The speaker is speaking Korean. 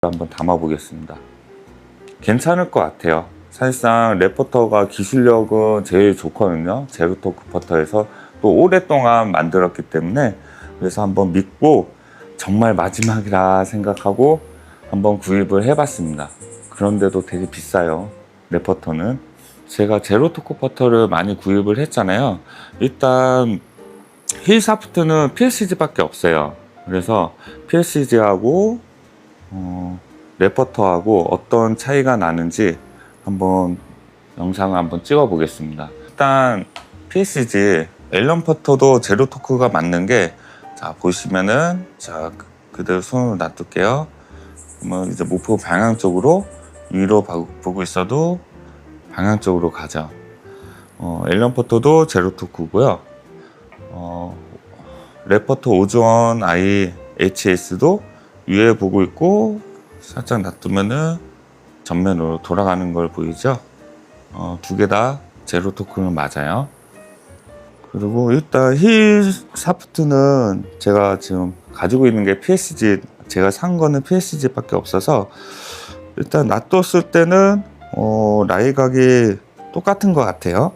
한번 담아 보겠습니다. 괜찮을 것 같아요. 사실상 레포터가 기술력은 제일 좋거든요. 제로토크 퍼터에서 또 오랫동안 만들었기 때문에 그래서 한번 믿고 정말 마지막이라 생각하고 한번 구입을 해봤습니다. 그런데도 되게 비싸요. 레포터는. 제가 제로토크 퍼터를 많이 구입을 했잖아요. 일단 힐사프트는 PSG밖에 없어요. 그래서 PSG하고 어, 레퍼터하고 어떤 차이가 나는지 한번 영상을 한번 찍어 보겠습니다. 일단 PSG 앨런 퍼터도 제로 토크가 맞는 게 자 보시면은 자 그- 그대로 손으로 놔둘게요. 그러면 이제 목표 방향 쪽으로 위로 봐- 보고 있어도 방향 쪽으로 가죠. 어, 앨런 퍼터도 제로 토크고요. 어, 레퍼터 오즈원 아이 HS도 위에 보고 있고 살짝 놔두면은 전면으로 돌아가는 걸 보이죠? 어, 두 개 다 제로 토크는 맞아요. 그리고 일단 힐 사프트는 제가 지금 가지고 있는 게 PSG 제가 산 거는 PSG밖에 없어서 일단 놔뒀을 때는 어, 라이각이 똑같은 것 같아요.